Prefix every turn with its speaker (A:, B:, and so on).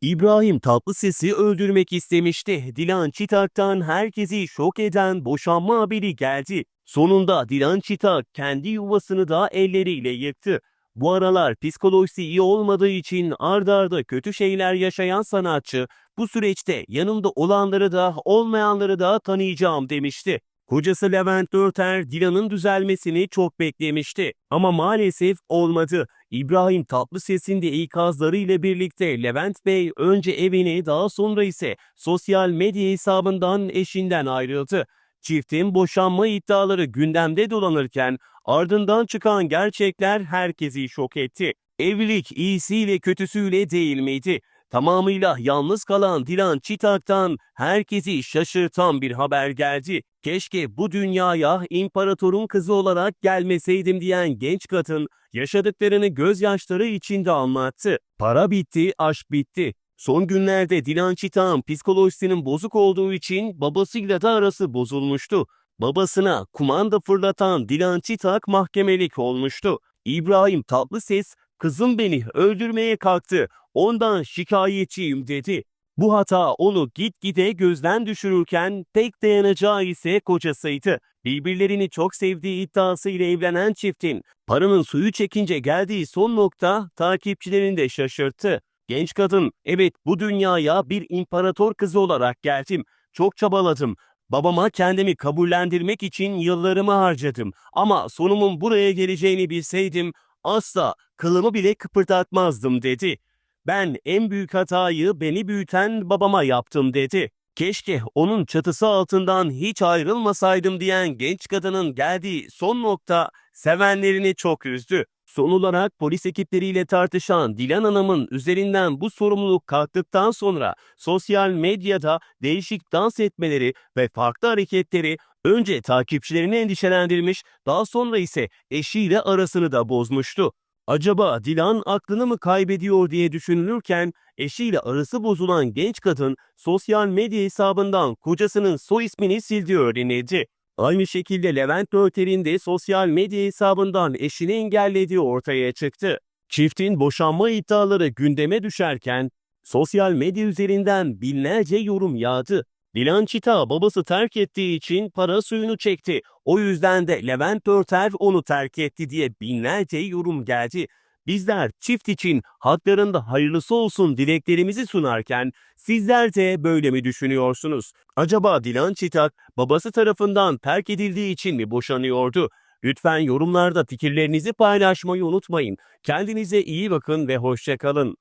A: İbrahim Tatlıses'i öldürmek istemişti. Dilan Çitak'tan herkesi şok eden boşanma haberi geldi. Sonunda Dilan Çitak kendi yuvasını da elleriyle yıktı. Bu aralar psikolojisi iyi olmadığı için ardarda arda kötü şeyler yaşayan sanatçı bu süreçte yanımda olanları da olmayanları da tanıyacağım demişti. Kocası Levent Dörter Dilan'ın düzelmesini çok beklemişti ama maalesef olmadı. İbrahim Tatlıses'in de ikazları ile birlikte Levent Bey önce evini daha sonra ise sosyal medya hesabından eşinden ayrıldı. Çiftin boşanma iddiaları gündemde dolanırken ardından çıkan gerçekler herkesi şok etti. Evlilik iyisiyle kötüsüyle değil miydi? Tamamıyla yalnız kalan Dilan Çitak'tan herkesi şaşırtan bir haber geldi. Keşke bu dünyaya imparatorun kızı olarak gelmeseydim diyen genç kadın yaşadıklarını gözyaşları içinde anlattı. Para bitti, aşk bitti. Son günlerde Dilan Çitak'ın psikolojisinin bozuk olduğu için babasıyla da arası bozulmuştu. Babasına kumanda fırlatan Dilan Çitak mahkemelik olmuştu. İbrahim Tatlıses, kızım beni öldürmeye kalktı, ondan şikayetçiyim dedi. Bu hata onu gitgide gözden düşürürken tek dayanacağı ise kocasıydı. Birbirlerini çok sevdiği iddiasıyla evlenen çiftin paranın suyu çekince geldiği son nokta takipçilerini de şaşırttı. Genç kadın, evet bu dünyaya bir imparator kızı olarak geldim. Çok çabaladım. Babama kendimi kabullendirmek için yıllarımı harcadım. Ama sonumun buraya geleceğini bilseydim asla kılımı bile kıpırdatmazdım dedi. Ben en büyük hatayı beni büyüten babama yaptım dedi. Keşke onun çatısı altından hiç ayrılmasaydım diyen genç kadının geldiği son nokta sevenlerini çok üzdü. Son olarak polis ekipleriyle tartışan Dilan Hanım'ın üzerinden bu sorumluluk kalktıktan sonra sosyal medyada değişik dans etmeleri ve farklı hareketleri önce takipçilerini endişelendirmiş, daha sonra ise eşiyle arasını da bozmuştu. Acaba Dilan aklını mı kaybediyor diye düşünülürken eşiyle arası bozulan genç kadın sosyal medya hesabından kocasının soy ismini sildiği öğrenildi. Aynı şekilde Levent Dörter'in de sosyal medya hesabından eşini engellediği ortaya çıktı. Çiftin boşanma iddiaları gündeme düşerken sosyal medya üzerinden binlerce yorum yağdı. Dilan Çita babası terk ettiği için para suyunu çekti. O yüzden de Levent Dörter onu terk etti diye binlerce yorum geldi. Bizler çift için haklarında hayırlısı olsun dileklerimizi sunarken sizler de böyle mi düşünüyorsunuz? Acaba Dilan Çitak babası tarafından terk edildiği için mi boşanıyordu? Lütfen yorumlarda fikirlerinizi paylaşmayı unutmayın. Kendinize iyi bakın ve hoşça kalın.